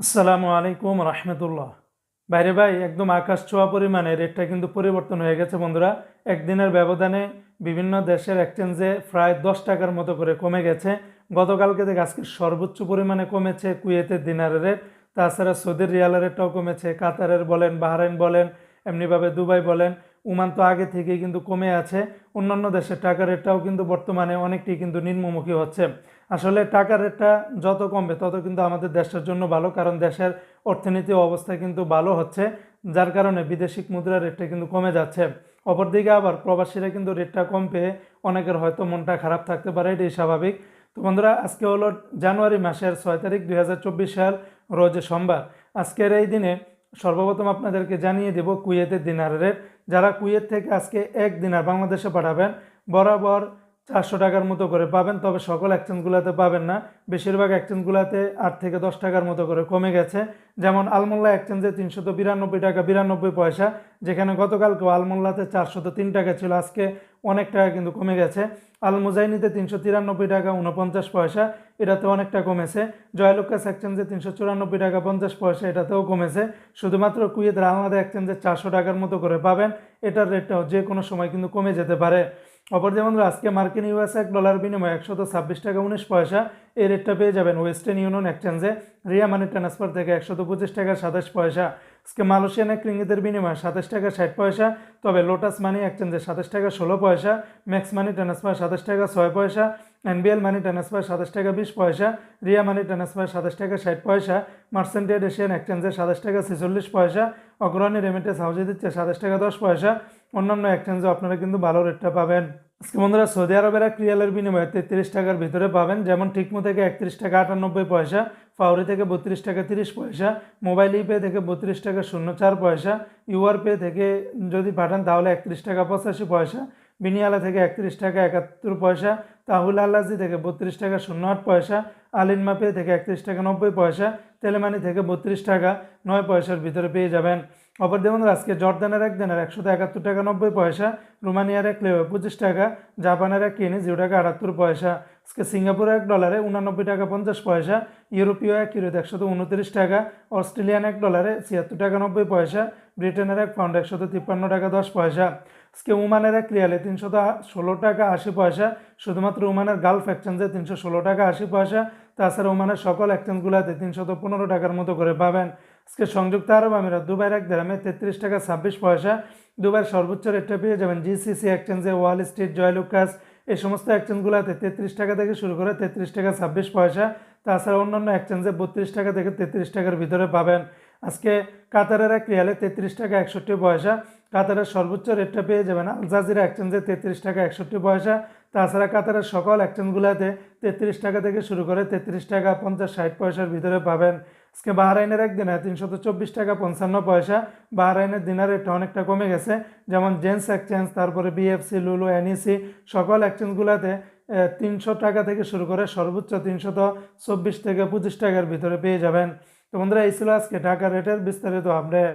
আসসালামু আলাইকুম রহমতুল্লাহ। বাইরে ভাই, একদম আকাশ ছোঁয়া পরিমাণে রেটটা কিন্তু পরিবর্তন হয়ে গেছে বন্ধুরা। একদিনের ব্যবধানে বিভিন্ন দেশের এক্সচেঞ্জে প্রায় দশ টাকার মতো করে কমে গেছে। গতকালকে থেকে আজকে সর্বোচ্চ পরিমাণে কমেছে কুয়েতের দিনারের রেট তাছাড়া সৌদির রিয়ালের রেটটাও কমেছে। কাতারের বলেন, বাহরাইন বলেন, এমনিভাবে দুবাই বলেন। উমান তো আগে থেকেই কিন্তু কমে আছে। অন্যান্য দেশের টাকার রেটটাও কিন্তু বর্তমানে অনেকটি কিন্তু নিম্নমুখী হচ্ছে। আসলে টাকার রেটটা যত কমবে, তত কিন্তু আমাদের দেশের জন্য ভালো, কারণ দেশের অর্থনীতি অবস্থা কিন্তু ভালো হচ্ছে, যার কারণে বিদেশি মুদ্রার রেটটা কিন্তু কমে যাচ্ছে। অপরদিকে আবার প্রবাসীরা কিন্তু রেটটা কম পেয়ে অনেকের হয়তো মনটা খারাপ থাকতে পারে, এটাই স্বাভাবিক। তো বন্ধুরা, আজকে হলো জানুয়ারি মাসের ছয় তারিখ দুই হাজার চব্বিশ সাল, রোজ সোমবার। আজকের এই দিনে সর্বপ্রথম আপনাদেরকে জানিয়ে দেব কুয়েতের দিনার রেট যারা কুয়েত থেকে আজকে এক দিনার বাংলাদেশে পাঠাবেন, বরাবর চারশো টাকার মতো করে পাবেন, তবে সকল এক্সচেঞ্জগুলোতে পাবেন না। বেশিরভাগ এক্সচেঞ্জগুলোতে আট থেকে দশ টাকার মতো করে কমে গেছে। যেমন আলমোল্লা এক্সচেঞ্জে তিনশত বিরানব্বই টাকা বিরানব্বই পয়সা, যেখানে গতকালকেও আলমোল্লাতে চারশত তিন টাকা ছিল, আজকে অনেক টাকা কিন্তু কমে গেছে। আল মুজাইনিতে তিনশো তিরানব্বই টাকা উনপঞ্চাশ পয়সা এটাতে অনেকটা কমেছে। জয়লুকাস এক্সচেঞ্জে তিনশো চুরানব্বই টাকা পঞ্চাশ পয়সা, এটাতেও কমেছে। শুধুমাত্র কুয়েতের আলমাদা এক্সচেঞ্জে চারশো টাকার মতো করে পাবেন, এটার রেটটাও যে কোনো সময় কিন্তু কমে যেতে পারে। অপর যেমন আজকে মার্কিন ইউএস এক ডলার বিনিময়ে একশত ছাব্বিশ টাকা উনিশ পয়সা এই রেটটা পেয়ে যাবেন ওয়েস্টার্ন ইউনিয়ন এক্সচেঞ্জে। রিয়া মানি ট্রান্সফার থেকে একশত পঁচিশ টাকা সাতাশ পয়সা। আজকে মালয়েশিয়ান এক রিঙ্গিতের বিনিময়ে সাতাশ টাকা ষাট পয়সা, তবে লোটাস মানি এক্সচেঞ্জে সাতাশ টাকা ষোলো পয়সা ম্যাক্স মানি ট্রান্সফার সাতাশ টাকা ছয় পয়সা এনবিএল মানি ট্রান্সফার সাতাশ টাকা বিশ পয়সা রিয়া মানি ট্রান্সফার সাতাশ টাকা ষাট পয়সা মার্সেন্টেড এশিয়ান এক্সচেঞ্জে সাতাশ টাকা ছেচল্লিশ পয়সা, অগ্রণী রেমিটেন্স হাউসে দিচ্ছে সাতাশ টাকা দশ পয়সা। অন্যান্য এক্সচেঞ্জে আপনারা কিন্তু ভালো রেটটা পাবেন। আজকে বন্ধুরা সৌদি আরবের এক রিয়ালের বিনিময়ে তেত্রিশ টাকার ভিতরে পাবেন। যেমন টিকমো থেকে একত্রিশ টাকা আটানব্বই পয়সা, ফাউরি থেকে বত্রিশ টাকা তিরিশ পয়সা, মোবাইল ইপে থেকে বত্রিশ টাকা শূন্য চার পয়সা, ইউআর পে থেকে যদি পাঠান তাহলে একত্রিশ টাকা পঁচাশি পয়সা, বিনিয়ালা থেকে একত্রিশ টাকা একাত্তর পয়সা, তাহুল আল্লাজি থেকে বত্রিশ টাকা শূন্য আট পয়সা আলিনমা পে থেকে একত্রিশ টাকা নব্বই পয়সা, তেলেমানি থেকে বত্রিশ টাকা নয় পয়সার ভিতরে পেয়ে যাবেন। অপর দেখুন আজকে জর্দানের এক দিনের একশো একাত্তর টাকা নব্বই পয়সা, রোমানিয়ার এক লেও পঁচিশ টাকা, জাপানের এক কিনি জিরো টাকা আটাত্তর পয়সা। আজকে সিঙ্গাপুর এক ডলারে উনানব্বই টাকা পঞ্চাশ পয়সা, ইউরোপীয় এক ইউরোতে একশত উনত্রিশ টাকা, অস্ট্রেলিয়ান এক ডলারে ছিয়াত্তর টাকা নব্বই পয়সা, ব্রিটেনের এক পাউন্ড একশত তিপ্পান্ন টাকা দশ পয়সা। আজকে উমানের এক রিয়ালে তিনশত ষোলো টাকা আশি পয়সা, শুধুমাত্র উমানের গালফ এক্সচেঞ্জে তিনশো ষোলো টাকা আশি পয়সা, তাছাড়া উমানের সকল এক্সচেঞ্জগুলোতে তিনশত পনেরো টাকার মতো করে পাবেন। আজকে সংযুক্ত আরব আমিরাত, দুবাইয়ের এক দেরামে তেত্রিশ টাকা ছাব্বিশ পয়সা, দুবাইয়ের সর্বোচ্চ রেটটা পেয়ে যাবেন জিসিসি এক্সচেঞ্জে ওয়াল স্ট্রিট জয়লুকাস এই সমস্ত এক্সচেঞ্জগুলোতে তেত্রিশ টাকা থেকে শুরু করে তেত্রিশ টাকা ছাব্বিশ পয়সা। তাছাড়া অন্যান্য এক্সচেঞ্জে বত্রিশ টাকা থেকে তেত্রিশ টাকার ভিতরে পাবেন। আজকে কাতারের এক রিয়ালে তেত্রিশ টাকা একষট্টি পয়সা, কাতারের সর্বোচ্চ রেটটা পেয়ে যাবেন আল জাজিরা এক্সচেঞ্জে তেত্রিশ টাকা একষট্টি পয়সা। তাছাড়া কাতারের সকল এক্সচেঞ্জগুলোতে তেত্রিশ টাকা থেকে শুরু করে তেত্রিশ টাকা পঞ্চাশ ষাট পয়সার ভিতরে পাবেন। আজকে বাহরাইনের একদিনে তিনশত চব্বিশ টাকা পঞ্চান্ন পয়সা। বাহরাইনের দিনের রেটটা অনেকটা কমে গেছে। যেমন জেন্স এক্সচেঞ্জ, তারপরে বিএফসি, লুলু, এনইসি, সকল এক্সচেঞ্জগুলোতে তিনশো টাকা থেকে শুরু করে সর্বোচ্চ তিনশত চব্বিশ থেকে পঁচিশ টাকার ভিতরে পেয়ে যাবেন। তো বন্ধুরা, এই ছিল আজকে টাকা রেটের বিস্তারিত আপডেট।